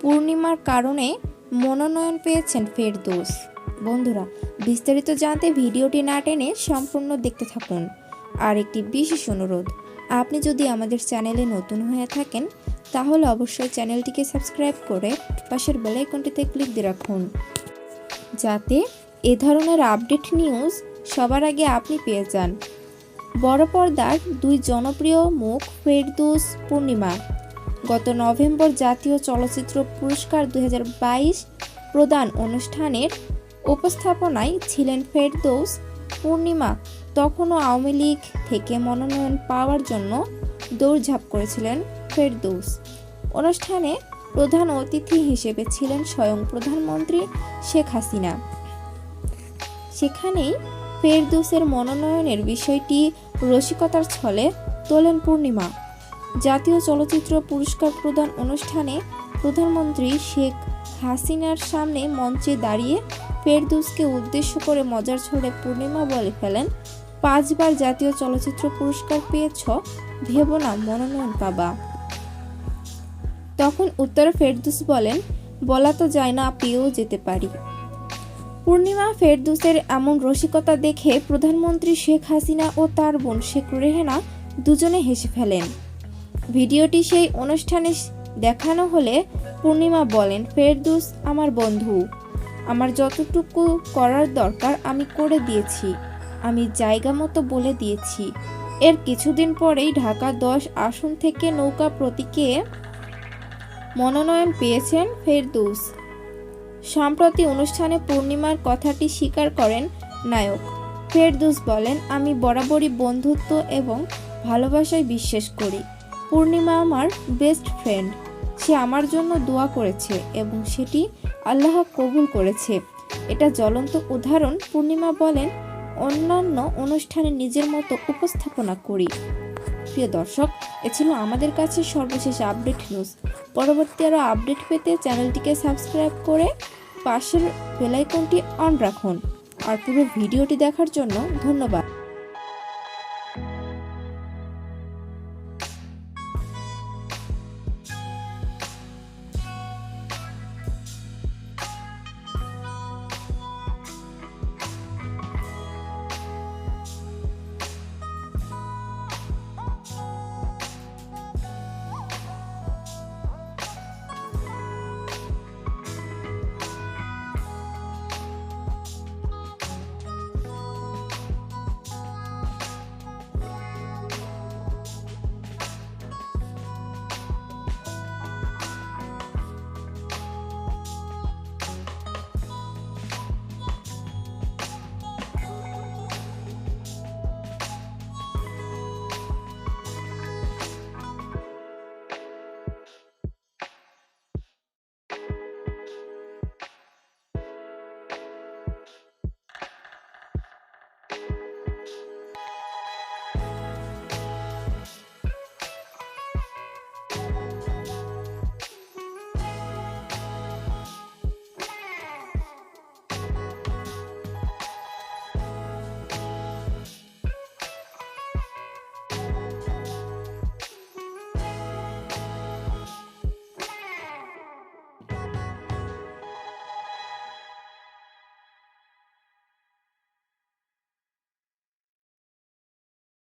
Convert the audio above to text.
পূর্ণিমার কারণে মনোনয়ন পেয়েছেন ফেরদৌস। বন্ধুরা, বিস্তারিত জানতে ভিডিওটি না টেনে সম্পূর্ণ দেখতে থাকুন। আর একটি বিশেষ অনুরোধ, আপনি যদি আমাদের চ্যানেলে নতুন হয়ে থাকেন, তাহলে অবশ্যই চ্যানেলটিকে সাবস্ক্রাইব করে পাশের বেল আইকনটিতে ক্লিক দিয়ে রাখুন। যাতে এ ধরনের আপডেট নিউজ সবার আগে আপনি পেয়ে যান। বড় পর্দার দুই জনপ্রিয় মুখ ফেরদৌস পূর্ণিমা। গত নভেম্বর জাতীয় চলচ্চিত্র পুরস্কার দুই হাজার বাইশ প্রদান অনুষ্ঠানের উপস্থাপনায় ছিলেন ফেরদৌস পূর্ণিমা। তখনও আওয়ামী লীগ থেকে মনোনয়ন পাওয়ার জন্য দৌড়ঝাঁপ করেছিলেন ফেরদৌস। অনুষ্ঠানে প্রধান অতিথি হিসেবে ছিলেন স্বয়ং প্রধানমন্ত্রী শেখ হাসিনা। সেখানেই ফেরদৌসের মনোনয়নের বিষয়টি রসিকতার ছলে তোলেন পূর্ণিমা। জাতীয় চলচ্চিত্র পুরস্কার প্রদান অনুষ্ঠানে প্রধানমন্ত্রী শেখ হাসিনার সামনে মঞ্চে দাঁড়িয়ে ফেরদৌসকে উদ্দেশ্য করে মজার ছলে পূর্ণিমা বলে ফেলেন পাঁচবার জাতীয় চলচ্চিত্র পুরস্কার পেয়েছ ভেবো না মনোনয়ন পাবা। তখন উত্তরে ফেরদুস বলেন, বলা তো যায় না, পেয়েও যেতে পারি। পূর্ণিমা ফেরদুসের এমন রসিকতা দেখে প্রধানমন্ত্রী শেখ হাসিনা ও তার বোন শেখ রেহেনা দুজনে হেসে ফেলেন। ভিডিওটি সেই অনুষ্ঠানে দেখানো হলে পূর্ণিমা বলেন, ফেরদুস আমার বন্ধু। আমার যতটুকু করার দরকার আমি করে দিয়েছি। আমি জায়গা মতো বলে দিয়েছি। এর কিছুদিন পরেই ঢাকা দশ আসন থেকে নৌকা প্রতীকে মনোনয়ন পেয়েছেন ফেরদুস। সম্প্রতি অনুষ্ঠানে পূর্ণিমার কথাটি স্বীকার করেন নায়ক। ফেরদুস বলেন, আমি বরাবরই বন্ধুত্ব এবং ভালোবাসায় বিশ্বাস করি। পূর্ণিমা আমার বেস্ট ফ্রেন্ড সে আমার জন্য দোয়া করেছে এবং সেটি আল্লাহ কবুল করেছে। এটা জ্বলন্ত উদাহরণ পূর্ণিমা বলেন, অন্যান্য অনুষ্ঠানে নিজের মতো উপস্থাপনা করি। প্রিয় দর্শক, এ ছিল আমাদের কাছে সর্বশেষ আপডেট নিউজ পরবর্তী আরও আপডেট পেতে চ্যানেলটিকে সাবস্ক্রাইব করে পাশের বেলাইকনটি অন রাখুন। আর পুরো ভিডিওটি দেখার জন্য ধন্যবাদ।